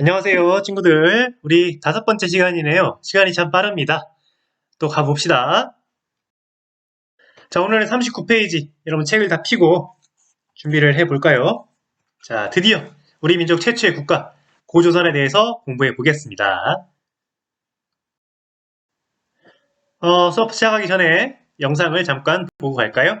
안녕하세요, 친구들. 우리 다섯 번째 시간이네요. 시간이 참 빠릅니다. 또 가봅시다. 자, 오늘은 39페이지. 여러분 책을 다 펴고 준비를 해볼까요? 자, 드디어 우리 민족 최초의 국가, 고조선에 대해서 공부해 보겠습니다. 어, 수업 시작하기 전에 영상을 잠깐 보고 갈까요?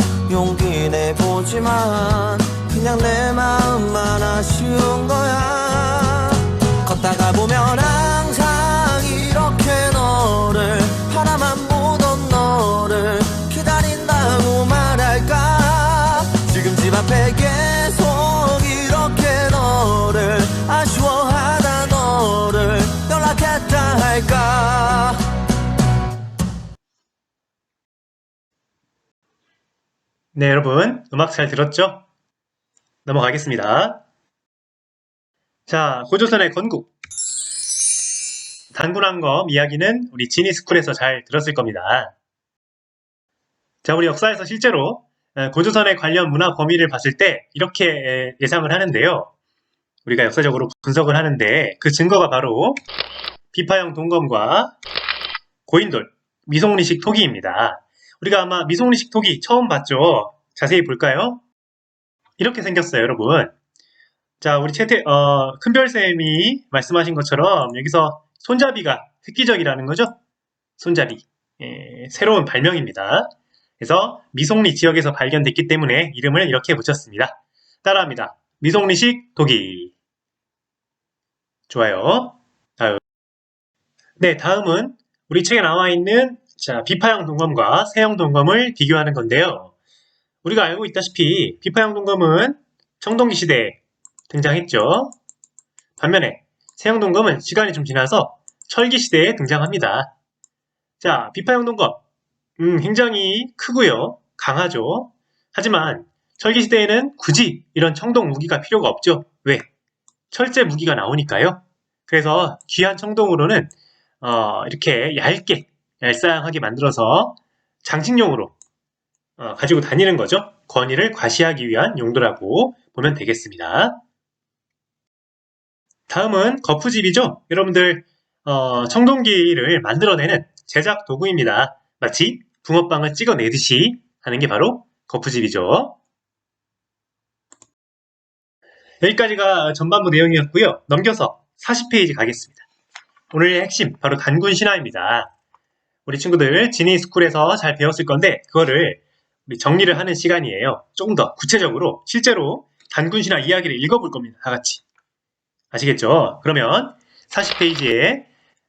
용기 내보지만 그냥 내 마음만 아쉬운 거야. 걷다가 보면 항상 이렇게 너를 바라만 네, 여러분. 음악 잘 들었죠? 넘어가겠습니다. 자, 고조선의 건국. 단군왕검 이야기는 우리 지니스쿨에서 잘 들었을 겁니다. 자, 우리 역사에서 실제로 에, 고조선의 관련 문화 범위를 봤을 때 이렇게 에, 예상을 하는데요. 우리가 역사적으로 분석을 하는데 그 증거가 바로 비파형 동검과 고인돌, 미송리식 토기입니다. 우리가 아마 미송리식 토기 처음 봤죠? 자세히 볼까요? 이렇게 생겼어요, 여러분. 자, 우리 채태, 어, 큰별쌤이 말씀하신 것처럼 여기서 손잡이가 획기적이라는 거죠? 손잡이. 예, 새로운 발명입니다. 그래서 미송리 지역에서 발견됐기 때문에 이름을 이렇게 붙였습니다. 따라합니다. 미송리식 토기. 좋아요. 다음. 네, 다음은 우리 책에 나와 있는 자, 비파형 동검과 세형 동검을 비교하는 건데요. 우리가 알고 있다시피 비파형 동검은 청동기 시대에 등장했죠. 반면에 세형 동검은 시간이 좀 지나서 철기 시대에 등장합니다. 자, 비파형 동검. 음, 굉장히 크고요. 강하죠. 하지만 철기 시대에는 굳이 이런 청동 무기가 필요가 없죠. 왜? 철제 무기가 나오니까요. 그래서 귀한 청동으로는 어, 이렇게 얇게 얄쌍하게 만들어서 장식용으로 어, 가지고 다니는 거죠. 권위를 과시하기 위한 용도라고 보면 되겠습니다. 다음은 거푸집이죠. 여러분들 어, 청동기를 만들어내는 제작 도구입니다. 마치 붕어빵을 찍어내듯이 하는 게 바로 거푸집이죠. 여기까지가 전반부 내용이었고요. 넘겨서 40페이지 가겠습니다. 오늘의 핵심 바로 단군 신화입니다. 우리 친구들 지니 스쿨에서 잘 배웠을 건데 그거를 우리 정리를 하는 시간이에요. 조금 더 구체적으로 실제로 단군 신화 이야기를 읽어볼 겁니다. 다 같이 아시겠죠? 그러면 40페이지에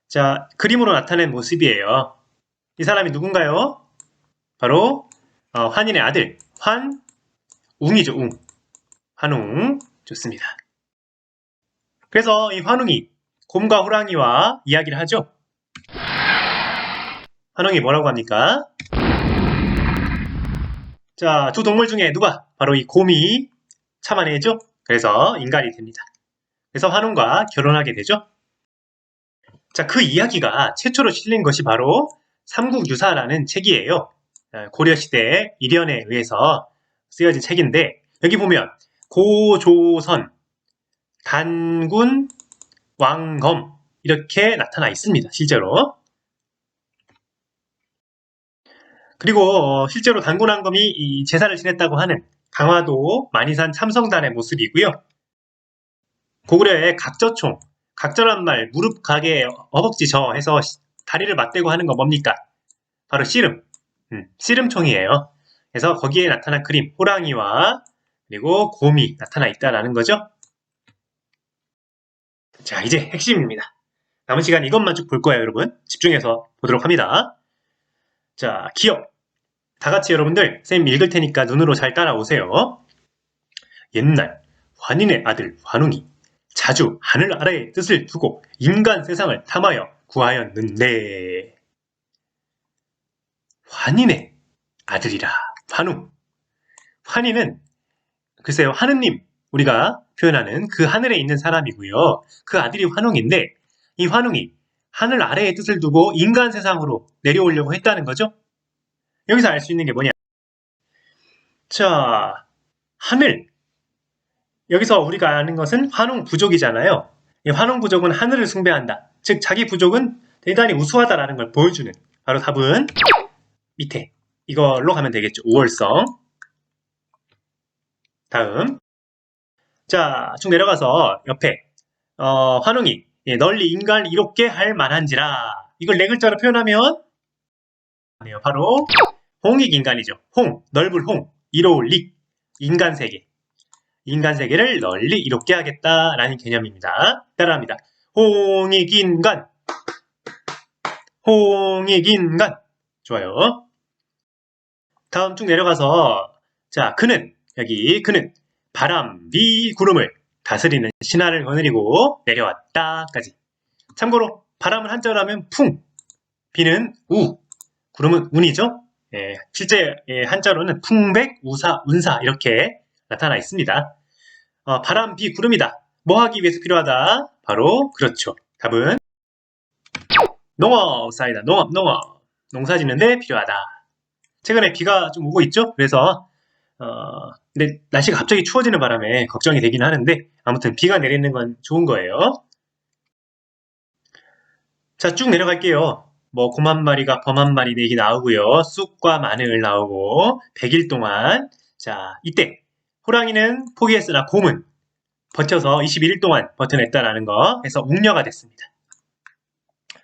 자 그림으로 나타낸 모습이에요. 이 사람이 누군가요? 바로 어, 환인의 아들 환웅이죠. 웅 환웅 좋습니다. 그래서 이 환웅이 곰과 호랑이와 이야기를 하죠. 환웅이 뭐라고 합니까? 자, 두 동물 중에 누가 바로 이 곰이 참아내죠? 그래서 인간이 됩니다. 그래서 환웅과 결혼하게 되죠? 자, 그 이야기가 최초로 실린 것이 바로 삼국유사라는 책이에요. 아, 고려시대 일연에 의해서 쓰여진 책인데, 여기 보면 고조선, 단군, 왕검 이렇게 나타나 있습니다. 실제로. 그리고 어, 실제로 단군왕검이 이 제사를 지냈다고 하는 강화도 만이산 참성단의 모습이고요. 고구려의 각저총, 각저란 말 무릎 가게 허벅지 저 해서 시- 다리를 맞대고 하는 거 뭡니까? 바로 씨름, 음, 씨름총이에요. 그래서 거기에 나타난 그림, 호랑이와 그리고 곰이 나타나 있다라는 거죠. 자, 이제 핵심입니다. 남은 시간 이것만 쭉 볼 거예요, 여러분. 집중해서 보도록 합니다. 자, 기억. 다 같이 여러분들, 쌤 읽을 테니까 눈으로 잘 따라오세요. 옛날, 환인의 아들 환웅이 자주 하늘 아래의 뜻을 두고 인간 세상을 탐하여 구하였는데, 환인의 아들이라, 환웅. 환인은, 글쎄요, 하느님, 우리가 표현하는 그 하늘에 있는 사람이고요. 그 아들이 환웅인데, 이 환웅이 하늘 아래의 뜻을 두고 인간 세상으로 내려오려고 했다는 거죠. 여기서 알 수 있는 게 뭐냐? 자, 하늘. 여기서 우리가 아는 것은 환웅 부족이잖아요. 이 환웅 부족은 하늘을 숭배한다. 즉, 자기 부족은 대단히 우수하다라는 걸 보여주는 바로 답은 밑에 이걸로 가면 되겠죠. 우월성. 다음. 자, 쭉 내려가서 옆에 어, 환웅이 예, 널리 인간을 이롭게 할 만한지라 이걸 네 글자로 표현하면 네요. 바로 홍익 인간이죠. 홍, 넓은 홍, 이로울 릭, 인간 세계. 인간 세계를 널리 이롭게 하겠다라는 개념입니다. 따라합니다. 홍익 인간, 홍익 인간. 좋아요. 다음 쭉 내려가서 자 그는 여기 그는 바람, 비, 구름을 다스리는 신하를 거느리고 내려왔다까지. 참고로 바람은 한자로 하면 풍, 비는 우, 구름은 운이죠. 예, 실제 예, 한자로는 풍백, 우사, 운사 이렇게 나타나 있습니다. 어, 바람, 비, 구름이다. 뭐 하기 위해서 필요하다? 바로 그렇죠. 답은 농업 사이다. 농업, 농업. 농사 짓는데 필요하다. 최근에 비가 좀 오고 있죠. 그래서 어, 근데 날씨가 갑자기 추워지는 바람에 걱정이 되긴 하는데 아무튼 비가 내리는 건 좋은 거예요. 자, 쭉 내려갈게요. 뭐 곰한 마리가 범 한 마리 얘기 나오고요. 쑥과 마늘 나오고 100일 동안 자, 이때 호랑이는 포기했으나 곰은 버텨서 21일 동안 버텨냈다라는 거 해서 웅녀가 됐습니다.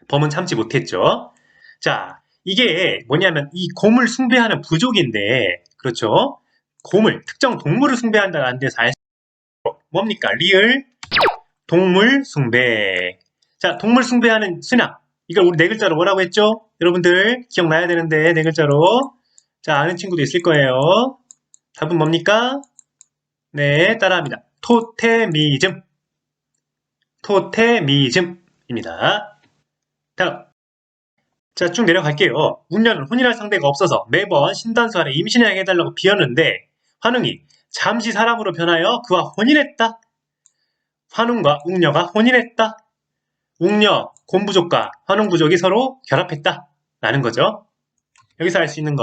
범은 참지 못했죠. 자, 이게 뭐냐면 이 곰을 숭배하는 부족인데 그렇죠? 곰을 특정 동물을 숭배한다는 데서 알수 뭡니까? 리을 동물 숭배. 자, 동물 숭배하는 순학. 이걸 우리 네 글자로 뭐라고 했죠? 여러분들 기억나야 되는데 네 글자로. 자, 아는 친구도 있을 거예요. 답은 뭡니까? 네, 따라합니다. 토테미즘. 토테미즘입니다. 다음. 자, 쭉 내려갈게요. 웅녀는 혼인할 상대가 없어서 매번 신단수 아래 임신하게 해달라고 비었는데 환웅이 잠시 사람으로 변하여 그와 혼인했다. 환웅과 웅녀가 혼인했다. 웅녀, 곰부족과 환웅부족이 서로 결합했다. 라는 거죠. 여기서 알 수 있는 거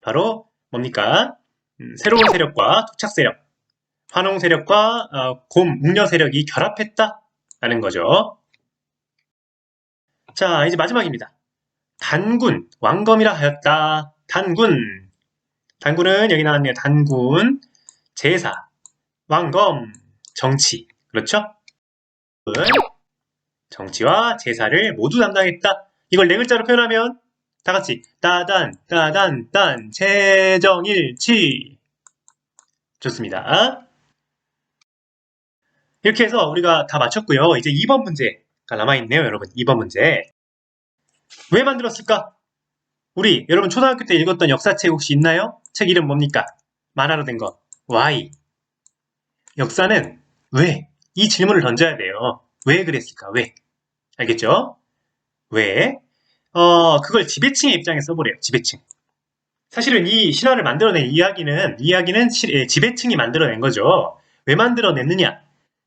바로 뭡니까? 음, 새로운 세력과 토착 세력, 환웅 세력과 어, 곰, 웅녀 세력이 결합했다. 라는 거죠. 자, 이제 마지막입니다. 단군, 왕검이라 하였다. 단군. 단군은 여기 나왔네요. 단군, 제사, 왕검, 정치. 그렇죠? 정치와 제사를 모두 담당했다. 이걸 네 글자로 표현하면 다 같이 따단, 따단, 딴, 재정일치. 좋습니다. 이렇게 해서 우리가 다 마쳤고요. 이제 2번 문제가 남아있네요, 여러분. 2번 문제. 왜 만들었을까? 우리 여러분 초등학교 때 읽었던 역사책 혹시 있나요? 책 이름 뭡니까? 만화로 된 거. Why? 역사는 왜? 이 질문을 던져야 돼요. 왜 그랬을까? 왜? 알겠죠? 왜? 어, 그걸 지배층의 입장에 써보래요. 지배층. 사실은 이 신화를 만들어낸 이야기는, 이야기는 시- 예, 지배층이 만들어낸 거죠. 왜 만들어냈느냐?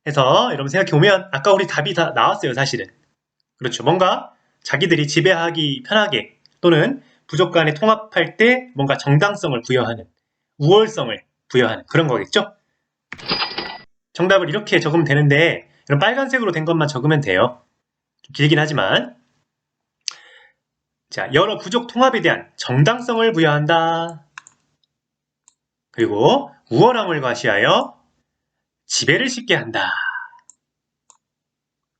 해서 여러분 생각해보면 아까 우리 답이 다 나왔어요, 사실은. 그렇죠. 뭔가 자기들이 지배하기 편하게 또는 부족 간에 통합할 때 뭔가 정당성을 부여하는 우월성을 부여하는 그런 거겠죠? 정답을 이렇게 적으면 되는데 이런 빨간색으로 된 것만 적으면 돼요. 좀 길긴 하지만 자 여러 부족 통합에 대한 정당성을 부여한다. 그리고 우월함을 과시하여 지배를 쉽게 한다.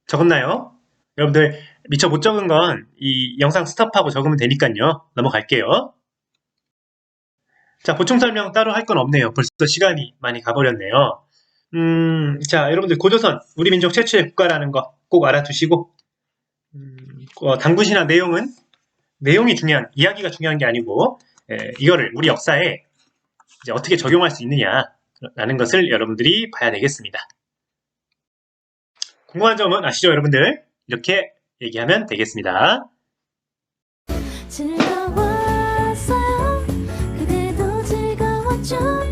적었나요? 여러분들 미처 못 적은 건 이 영상 스탑하고 적으면 되니까요. 넘어갈게요. 자, 보충 설명 따로 할 건 없네요. 벌써 시간이 많이 가버렸네요. 음, 자, 여러분들 고조선, 우리 민족 최초의 국가라는 거 꼭 알아두시고, 음, 어, 당구신화 내용은 내용이 중요한 이야기가 중요한 게 아니고 에, 이거를 우리 역사에 이제 어떻게 적용할 수 있느냐라는 것을 여러분들이 봐야 되겠습니다. 궁금한 점은 아시죠, 여러분들? 이렇게 얘기하면 되겠습니다. 즐거웠어요 그대도 즐거웠죠